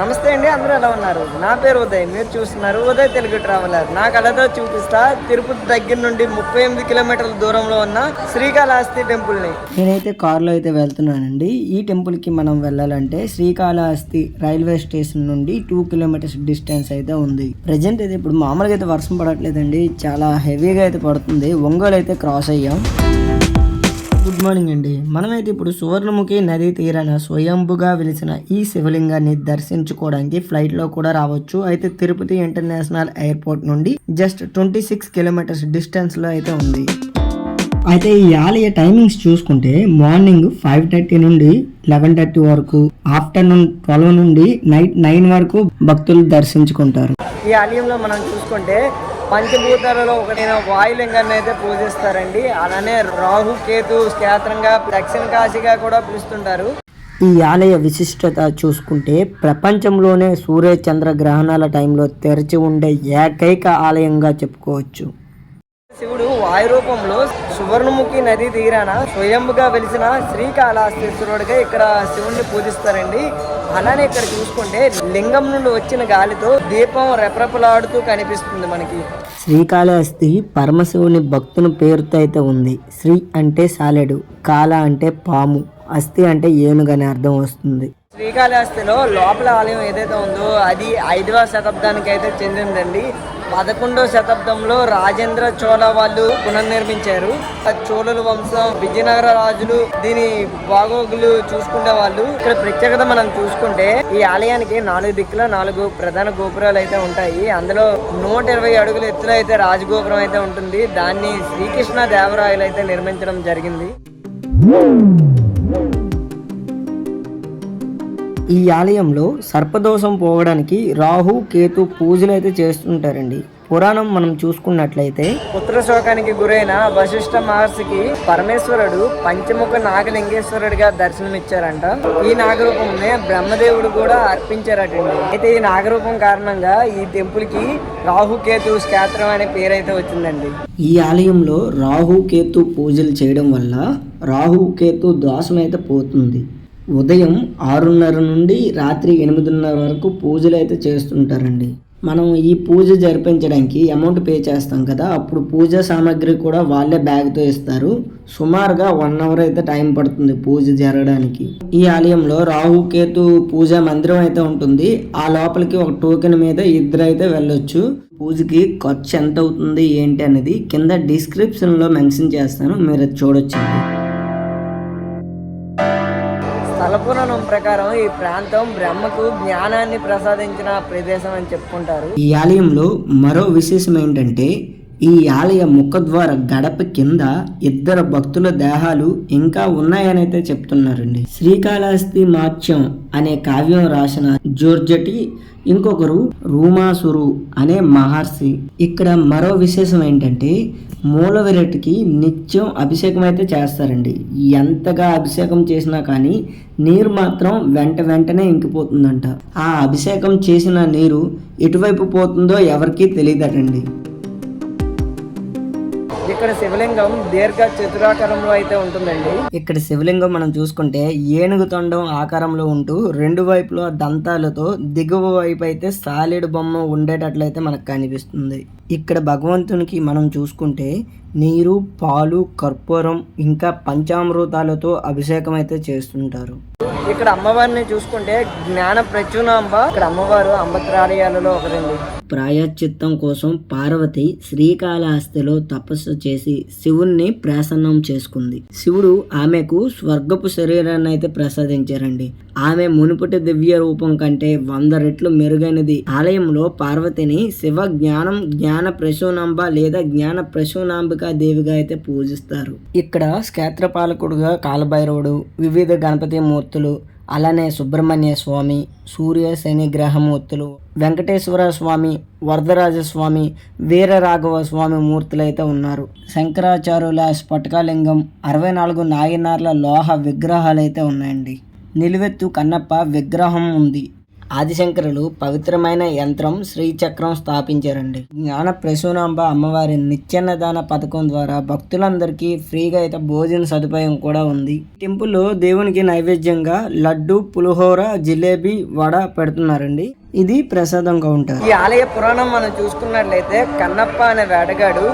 నమస్తే అండి అందరూ ఎలా ఉన్నారు? నా పేరు ఉదయ్ మీరు చూస్తున్నారు ఉదయ్ తెలుగు ట్రావెలర్. నా కళతో చూపిస్తా తిరుపతి దగ్గర నుండి ముప్పై ఎనిమిది కిలోమీటర్ల దూరంలో ఉన్న శ్రీకాళహస్తి టెంపుల్ని నేనైతే కారులో అయితే వెళ్తున్నానండి. ఈ టెంపుల్కి మనం వెళ్ళాలంటే శ్రీకాళహస్తి రైల్వే స్టేషన్ నుండి టూ కిలోమీటర్స్ డిస్టెన్స్ అయితే ఉంది. ప్రజెంట్ అయితే ఇప్పుడు మామూలుగా అయితే వర్షం పడట్లేదండి. చాలా హెవీగా అయితే పడుతుంది. ఒంగోలు అయితే క్రాస్ అయ్యాం. గుడ్ మార్నింగ్ అండి. మనమైతే ఇప్పుడు సువర్ణముఖి నదీ తీరాన స్వయంభుగా వెలిసిన ఈ శివలింగాన్ని దర్శించుకోవడానికి ఫ్లైట్లో కూడా రావచ్చు. అయితే తిరుపతి ఇంటర్నేషనల్ ఎయిర్పోర్ట్ నుండి జస్ట్ ట్వంటీ సిక్స్ కిలోమీటర్స్ డిస్టెన్స్లో అయితే ఉంది. అయితే ఈ ఆలయ టైమింగ్స్ చూసుకుంటే మార్నింగ్ ఫైవ్ థర్టీ నుండి లెవెన్ థర్టీ వరకు ఆఫ్టర్నూన్ ట్వెల్వ్ నుండి నైట్ నైన్ వరకు భక్తులు దర్శించుకుంటారు. ఈ ఆలయంలో మనం చూసుకుంటే పంచభూతాలలో ఒకటైన వాయులింగాన్ని అయితే పూజిస్తారండి. అలానే రాహు కేతు క్షేత్రంగా దక్షిణ కాశీగా కూడా పిలుస్తుంటారు. ఈ ఆలయ విశిష్టత చూసుకుంటే ప్రపంచంలోనే సూర్య చంద్ర గ్రహణాల టైంలో తెరిచి ఉండే ఏకైక ఆలయంగా చెప్పుకోవచ్చు. శివుడు వాయు రూపంలో సువర్ణముఖి నది తీరాన స్వయంగా వెలిసిన శ్రీకాళహస్తీశ్వరుడిగా ఇక్కడ శివుణ్ణి పూజిస్తారండి. అలానే ఇక్కడ చూసుకుంటే లింగం నుండి వచ్చిన గాలితో దీపం రెపరెపలాడుతూ కనిపిస్తుంది మనకి. శ్రీకాళహస్తి పరమశివుని భక్తుని పేరుతో అయితే ఉంది. శ్రీ అంటే సాలెడు కాల అంటే పాము అస్థి అంటే ఏనుగనే అర్థం వస్తుంది. శ్రీకాళహస్తిలో లోపల ఆలయం ఏదైతే ఉందో అది ఐదవ శతాబ్దానికి అయితే చెందిందండి. పదకొండవ శతాబ్దంలో రాజేంద్ర చోళ వాళ్ళు పునర్నిర్మించారు. చోళుల వంశం విజయనగర రాజులు దీని బాగోగులు చూసుకునే వాళ్ళు. ఇక్కడ ప్రత్యేకత మనం చూసుకుంటే ఈ ఆలయానికి నాలుగు దిక్కుల నాలుగు ప్రధాన గోపురాలు అయితే ఉంటాయి. అందులో నూట ఇరవై అడుగుల ఎత్తులో అయితే రాజగోపురం అయితే ఉంటుంది. దాన్ని శ్రీకృష్ణ దేవరాయలు అయితే నిర్మించడం జరిగింది. ఈ ఆలయంలో సర్పదోషం పోవడానికి రాహు కేతు పూజలు అయితే చేస్తుంటారండి. పురాణం మనం చూసుకున్నట్లయితే పుత్ర శోకానికి గురైన వశిష్ఠ మహర్షికి పరమేశ్వరుడు పంచముఖ నాగలింగేశ్వరుడిగా దర్శనమిచ్చారంట. ఈ నాగరూపంనే బ్రహ్మదేవుడు కూడా అర్పించారటండి. అయితే ఈ నాగరూపం కారణంగా ఈ టెంపుల్కి రాహుకేతు క్షేత్రం అనే పేరైతే వచ్చిందండి. ఈ ఆలయంలో రాహుకేతు పూజలు చేయడం వల్ల రాహుకేతు దోషం అయితే పోతుంది. ఉదయం ఆరున్నర నుండి రాత్రి ఎనిమిదిన్నర వరకు పూజలు అయితే చేస్తుంటారండి. మనం ఈ పూజ జరిపించడానికి అమౌంట్ పే చేస్తాం కదా అప్పుడు పూజ సామాగ్రి కూడా వాళ్ళే బ్యాగ్తో ఇస్తారు. సుమారుగా వన్ అవర్ అయితే టైం పడుతుంది పూజ జరగడానికి. ఈ ఆలయంలో రాహుకేతు పూజ మందిరం అయితే ఉంటుంది. ఆ లోపలికి ఒక టోకెన్ మీద ఇద్దరు అయితే వెళ్ళొచ్చు. పూజకి ఖర్చు ఎంత అవుతుంది ఏంటి అనేది కింద డిస్క్రిప్షన్లో మెన్షన్ చేస్తాను. మీరు అది తలపురాణం ప్రకారం ఈ ప్రాంతం బ్రహ్మకు జ్ఞానాన్ని ప్రసాదించిన ప్రదేశం అని చెప్పుకుంటారు. ఈ ఆలయంలో మరో విశేషం ఏంటంటే ఈ ఆలయ ముఖద్వార గడప కింద ఇద్దరు భక్తుల దేహాలు ఇంకా ఉన్నాయనైతే చెప్తున్నారండి. శ్రీకాళహస్తి మాత్యం అనే కావ్యం రాసిన జోర్జటి ఇంకొకరు రూమాసురు అనే మహర్షి. ఇక్కడ మరో విశేషం ఏంటంటే మూలవిరటికి నిత్యం అభిషేకం అయితే చేస్తారండి. ఎంతగా అభిషేకం చేసినా కానీ నీరు మాత్రం వెంట వెంటనే ఇంకిపోతుందంట. ఆ అభిషేకం చేసిన నీరు ఎటువైపు పోతుందో ఎవరికీ తెలియదటండి. ఇక్కడ శివలింగం దీర్ఘ చతురాకారంలో అయితే ఉంటుందండి. ఇక్కడ శివలింగం మనం చూసుకుంటే ఏనుగు తొండం ఆకారంలో ఉంటూ రెండు వైపులా దంతాలతో దిగువ వైపు అయితే సాలిడ్ బొమ్మ ఉండేటట్లయితే మనకు కనిపిస్తుంది. ఇక్కడ భగవంతునికి మనం చూసుకుంటే నీరు పాలు కర్పూరం ఇంకా పంచామృతాలతో అభిషేకం అయితే చేస్తుంటారు. ఇక్కడ అమ్మవారిని చూసుకుంటే జ్ఞాన ప్రచునాంబ ఇక్కడ అమ్మవారు అంబత్రాలయాలలో ఒకరండి. ప్రాయశ్చిత్తం కోసం పార్వతి శ్రీకాళహస్తిలో తపస్సు చేసి శివుణ్ణి ప్రసన్నం చేసుకుంది. శివుడు ఆమెకు స్వర్గపు శరీరాన్ని అయితే ప్రసాదించారండి. ఆమె మునుపటి దివ్య రూపం కంటే వంద రెట్లు మెరుగైనది. ఆలయంలో పార్వతిని శివ జ్ఞానం జ్ఞాన ప్రసూనాంబ లేదా జ్ఞాన ప్రసూనాంబికా దేవిగా అయితే పూజిస్తారు. ఇక్కడ క్షేత్రపాలకుడుగా కాలభైరవుడు వివిధ గణపతి మూర్తులు అలానే సుబ్రహ్మణ్య స్వామి సూర్య శని గ్రహమూర్తులు వెంకటేశ్వర స్వామి వరదరాజ స్వామి వీరరాఘవ స్వామి మూర్తులు అయితే ఉన్నారు. శంకరాచార్యుల స్ఫటికలింగం అరవై నాలుగు నాయనార్ల లోహ విగ్రహాలు అయితే ఉన్నాయండి. నిలువెత్తు కన్నప్ప విగ్రహం ఉంది. ఆదిశంకరులు పవిత్రమైన యంత్రం శ్రీచక్రం స్థాపించారండి. జ్ఞాన ప్రసూనాంబ అమ్మవారి నిత్యన్నదాన పథకం ద్వారా భక్తులందరికీ ఫ్రీగా అయితే భోజన సదుపాయం కూడా ఉంది. టెంపుల్ దేవునికి నైవేద్యంగా లడ్డు పులిహోర జిలేబీ వడ పెడుతున్నారండి. ఇది ప్రసాదం కౌంటర్. ఈ ఆలయ పురాణం మనం చూసుకున్నట్లయితే కన్నప్ప అనే వేటగాడు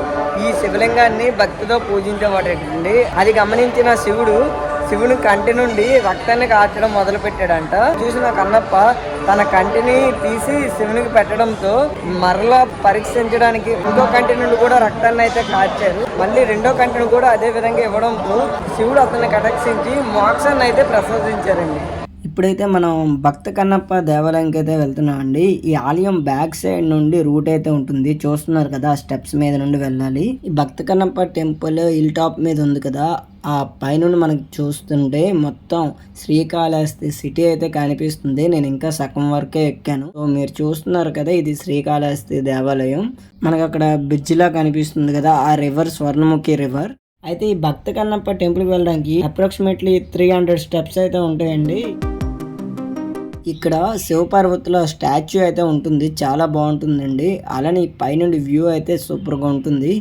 ఈ శివలింగాన్ని భక్తితో పూజించేవాడండి. అది గమనించిన శివుడు శివుని కంటి నుండి రక్తాన్ని కాచడం మొదలు పెట్టాడంట చూసిన కన్నప్ప తన కంటిని తీసి శివునికి పెట్టడంతో మరలా పరీక్షించడానికి ఇంకో కంటి నుండి కూడా రక్తాన్ని అయితే కాచారు. మళ్ళీ రెండో కంటిని కూడా అదే విధంగా ఇవ్వడంతో శివుడు అతన్ని కటాక్షించి మోక్షాన్ని అయితే ప్రసాదించారండి. ఇప్పుడైతే మనం భక్త కన్నప్ప దేవాలయంకి అయితే వెళ్తున్నాం అండి. ఈ ఆలయం బ్యాక్ సైడ్ నుండి రూట్ అయితే ఉంటుంది. చూస్తున్నారు కదా స్టెప్స్ మీద నుండి వెళ్ళాలి. ఈ Bhakta Kannappa temple hill top మీద ఉంది కదా. ఆ పైనుండి మనకు చూస్తుంటే మొత్తం శ్రీకాళహస్తి సిటీ అయితే కనిపిస్తుంది. నేను ఇంకా సగం వరకే ఎక్కాను. సో మీరు చూస్తున్నారు కదా ఇది శ్రీకాళహస్తి దేవాలయం. మనకు అక్కడ బ్రిడ్జిలా కనిపిస్తుంది కదా ఆ రివర్ స్వర్ణముఖి రివర్. అయితే ఈ భక్త కన్నప్ప టెంపుల్కి వెళ్ళడానికి అప్రాక్సిమేట్లీ త్రీ హండ్రెడ్ స్టెప్స్ అయితే ఉంటాయండి. ఇక్కడ శివపార్వతుల స్టాచ్యూ అయితే ఉంటుంది. చాలా బాగుంటుందండి. అలానే పైనుండి వ్యూ అయితే సూపర్గా ఉంటుంది.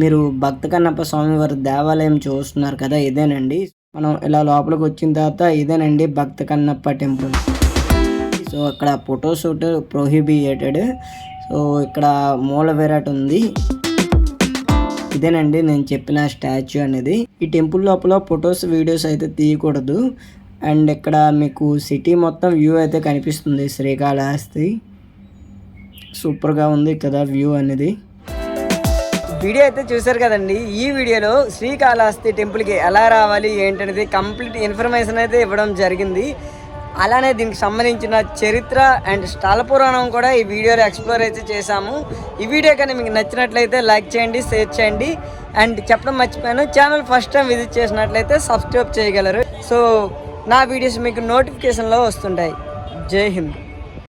మీరు భక్త కన్నప్ప స్వామి వారి దేవాలయం చూస్తున్నారు కదా ఇదేనండి. మనం ఇలా లోపలికి వచ్చిన తర్వాత ఇదేనండి భక్త కన్నప్ప టెంపుల్. సో అక్కడ ఫోటోషూట్ ప్రొహిబియేటెడ్ సో ఇక్కడ మూల విరాట్ ఉంది. ఇదేనండి నేను చెప్పిన స్టాచ్యూ అనేది. ఈ టెంపుల్ లోపల ఫొటోస్ వీడియోస్ అయితే తీయకూడదు. అండ్ ఇక్కడ మీకు సిటీ మొత్తం వ్యూ అయితే కనిపిస్తుంది శ్రీకాళహస్తి. సూపర్గా ఉంది కదా వ్యూ అనేది. వీడియో అయితే చూసారు కదండి ఈ వీడియోలో శ్రీకాళహస్తి టెంపుల్కి ఎలా రావాలి ఏంటనేది కంప్లీట్ ఇన్ఫర్మేషన్ అయితే ఇవ్వడం జరిగింది. అలానే దీనికి సంబంధించిన చరిత్ర అండ్ స్థల పురాణం కూడా ఈ వీడియోలో ఎక్స్ప్లోర్ అయితే చేశాము. ఈ వీడియో కానీ మీకు నచ్చినట్లయితే లైక్ చేయండి షేర్ చేయండి. అండ్ చెప్పడం మర్చిపోయాను ఛానల్ ఫస్ట్ టైం విజిట్ చేసినట్లయితే సబ్స్క్రైబ్ చేయగలరు. సో నా వీడియోస్ మీకు నోటిఫికేషన్లో వస్తుంటాయి. జై హింద్.